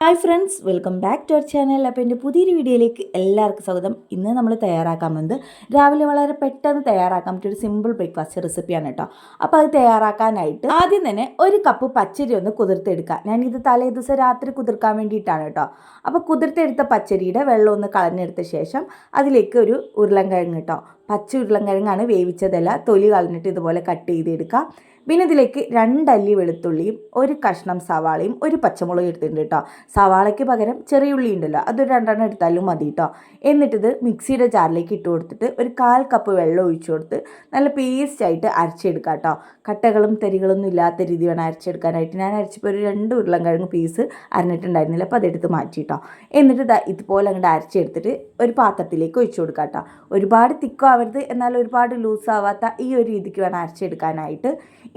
Hi friends welcome back to our channel അപ്പോൾ എന്റെ പുതിയൊരു വീഡിയോയിലേക്ക് എല്ലാവർക്കും സ്വാഗതം. ഇന്ന് നമ്മൾ തയ്യാറാക്കാൻ വന്നത് രാവിലെ വളരെ പെട്ടെന്ന് തയ്യാറാക്കാൻ പറ്റിയ ഒരു സിമ്പിൾ ബ്രേക്ക്ഫാസ്റ്റ് റെസിപ്പിയാണ് കേട്ടോ. അപ്പോൾ അത് തയ്യാറാക്കാനായിട്ട് ആദ്യം തന്നെ ഒരു കപ്പ് പച്ചരി ഒന്ന് കുതിർത്തെടുക്കുക. ഞാൻ ഇത് തലേ ദിവസം രാത്രി കുതിർക്കാൻ വേണ്ടിയിട്ടാണ് കേട്ടോ. അപ്പോൾ കുതിർത്തെടുത്ത പച്ചരിയുടെ വെള്ളം ഒന്ന് കളഞ്ഞെടുത്ത ശേഷം അതിലേക്ക് ഒരു ഉരുളൻകിഴങ്ങ് കേട്ടോ. പച്ച ഉരുളൻകിഴങ്ങാണ് വേവിച്ചതല്ല തൊലി കളഞ്ഞിട്ട് ഇതുപോലെ കട്ട് ചെയ്തെടുക്കുക പിന്നെ ഇതിലേക്ക് രണ്ടല്ലി വെളുത്തുള്ളിയും ഒരു കഷ്ണം സവാളയും ഒരു പച്ചമുളകും എടുത്തിട്ടുണ്ട് കേട്ടോ സവാളയ്ക്ക് പകരം ചെറിയ ഉള്ളി ഉണ്ടല്ലോ അതൊരു രണ്ടെണ്ണം എടുത്താലും മതി കേട്ടോ എന്നിട്ടിത് മിക്സിയുടെ ജാറിലേക്ക് ഇട്ട് കൊടുത്തിട്ട് ഒരു കാൽ കപ്പ് വെള്ളം ഒഴിച്ചു കൊടുത്ത് നല്ല പേസ്റ്റ് ആയിട്ട് അരച്ചെടുക്കുക കേട്ടോ കട്ടകളും തരികളൊന്നും ഇല്ലാത്ത രീതി വേണം അരച്ചെടുക്കാനായിട്ട്. ഞാൻ അരച്ചപ്പോൾ ഒരു രണ്ട് ഉരുളൻകിഴങ്ങ് പീസ് അരഞ്ഞിട്ടുണ്ടായിരുന്നില്ല അപ്പോൾ അതെടുത്ത് മാറ്റി കേട്ടോ എന്നിട്ട് ഇതാ ഇതുപോലെ അങ്ങോട്ട് അരച്ചെടുത്തിട്ട് ഒരു പാത്രത്തിലേക്ക് ഒഴിച്ചു കൊടുക്കുക കേട്ടോ ഒരുപാട് തിക്കോ ആവരുത്. എന്നാൽ ഒരുപാട് ലൂസ് ആവാത്ത ഈ ഒരു രീതിക്ക് വേണം അരച്ചെടുക്കാനായിട്ട്.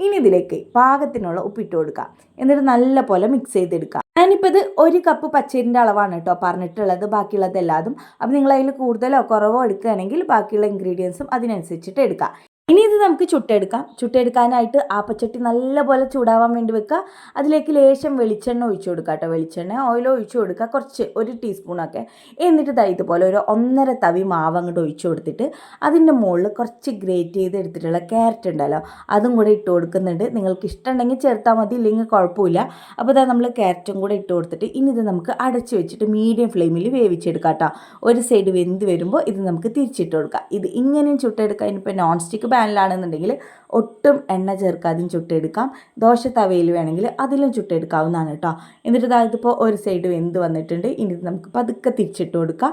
ഇനി ഇതിലേക്ക് പാകത്തിനുള്ള ഉപ്പിട്ട് കൊടുക്കുക എന്നിട്ട് നല്ല പോലെ മിക്സ് ചെയ്തെടുക്കുക ഞാനിപ്പോൾ ഇത് ഒരു കപ്പ് പച്ചരിന്റെ അളവാണ് കേട്ടോ പറഞ്ഞിട്ടുള്ളത്. ബാക്കിയുള്ളത് എല്ലാതും. അപ്പോൾ നിങ്ങൾ അതിൽ കൂടുതലോ കുറവോ എടുക്കുകയാണെങ്കിൽ ബാക്കിയുള്ള ഇൻഗ്രീഡിയൻസും അതിനനുസരിച്ചിട്ട് എടുക്കുക ഇനി ഇത് നമുക്ക് ചുട്ടെടുക്കാം. ചുട്ടെടുക്കാനായിട്ട് ആപ്പച്ചട്ടി നല്ലപോലെ ചൂടാവാൻ വേണ്ടി വെക്കുക. അതിലേക്ക് ലേശം വെളിച്ചെണ്ണ ഒഴിച്ചു കൊടുക്കുക കേട്ടോ. വെളിച്ചെണ്ണ ഓയിൽ ഒഴിച്ചു കൊടുക്കുക. കുറച്ച് ഒരു ടീസ്പൂണൊക്കെ എന്നിട്ട് ദാ ഇതുപോലെ ഒരു ഒന്നര തവി മാവ് അങ്ങോട്ട് ഒഴിച്ചു കൊടുത്തിട്ട് അതിന്റെ മുകളിൽ കുറച്ച് ഗ്രേറ്റ് ചെയ്ത് എടുത്തിട്ടുള്ള ക്യാരറ്റ് ഉണ്ടല്ലോ. അതും കൂടെ ഇട്ട് കൊടുക്കുന്നുണ്ട്. നിങ്ങൾക്ക് ഇഷ്ടമുണ്ടെങ്കിൽ ചേർത്താൽ മതി ഇല്ലെങ്കിൽ കുഴപ്പമില്ല. അപ്പോൾ ഇതാ നമ്മൾ ക്യാരറ്റും കൂടെ ഇട്ട് കൊടുത്തിട്ട് ഇനി ഇത് നമുക്ക് അടച്ച് വെച്ചിട്ട് മീഡിയം ഫ്ലെയിമിൽ വേവിച്ചെടുക്കാം കേട്ടോ. ഒരു സൈഡ് വെന്ത് വരുമ്പോൾ ഇത് നമുക്ക് തിരിച്ചിട്ട് കൊടുക്കാം. ഇത് ഇങ്ങനെയും ചുട്ടെടുക്കാം ഇനിയിപ്പോൾ നോൺ സ്റ്റിക്ക് പാനിലാണെന്നുണ്ടെങ്കിൽ ഒട്ടും എണ്ണ ചേർക്കാതെയും ചുട്ടെടുക്കാം. ദോശ തവയിൽ വേണമെങ്കിൽ അതിലും ചുട്ടെടുക്കാവുന്നതാണ് കേട്ടോ. എന്നിട്ട് ഇതിപ്പോൾ ഒരു സൈഡ് വെന്ത് വന്നിട്ടുണ്ട്. ഇനി ഇത് നമുക്ക് പതുക്കെ തിരിച്ചിട്ട് കൊടുക്കാം.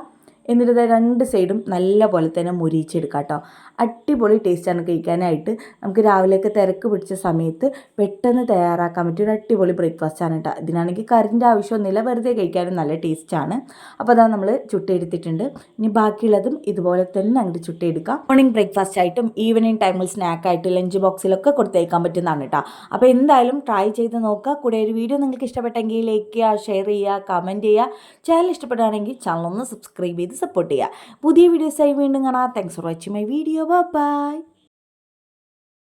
എന്നിട്ട് രണ്ട് സൈഡും നല്ല പോലെ തന്നെ മുരിച്ചെടുക്കാം കേട്ടോ. അടിപൊളി ടേസ്റ്റാണ് കഴിക്കാനായിട്ട്. നമുക്ക് രാവിലെയൊക്കെ തിരക്ക് പിടിച്ച സമയത്ത് പെട്ടെന്ന് തയ്യാറാക്കാൻ പറ്റിയ ഒരു അടിപൊളി ബ്രേക്ക്ഫാസ്റ്റ് ആണ് കേട്ടോ. ഇതിനാണെങ്കിൽ കറിന്റെ ആവശ്യമൊന്നുമില്ല. വെറുതെ കഴിക്കാനും നല്ല ടേസ്റ്റാണ് അപ്പോൾ അതാണ് നമ്മൾ ചുട്ടെടുത്തിട്ടുണ്ട്. ഇനി ബാക്കിയുള്ളതും ഇതുപോലെ തന്നെ അങ്ങോട്ട് ചുട്ടെടുക്കാം. മോർണിംഗ് ബ്രേക്ക്ഫാസ്റ്റ് ആയിട്ടും ഈവനിങ് ടൈമിൽ സ്നാക്കായിട്ട് ലഞ്ച് ബോക്സിലൊക്കെ കൊടുത്തേക്കാൻ പറ്റുന്നതാണ് കേട്ടോ. അപ്പോൾ എന്തായാലും ട്രൈ ചെയ്ത് നോക്കുക. കൂടെ ഒരു വീഡിയോ നിങ്ങൾക്ക് ഇഷ്ടപ്പെട്ടെങ്കിൽ ലൈക്ക് ചെയ്യുക ഷെയർ ചെയ്യുക കമന്റ് ചെയ്യുക. ചാനൽ ഇഷ്ടപ്പെടുകയാണെങ്കിൽ ചാനൽ ഒന്ന് സബ്സ്ക്രൈബ് ചെയ്ത് സപ്പോർട്ട് ചെയ്യുക പുതിയ വീഡിയോസായി വീണ്ടും കാണാം. Thanks for watching my video bye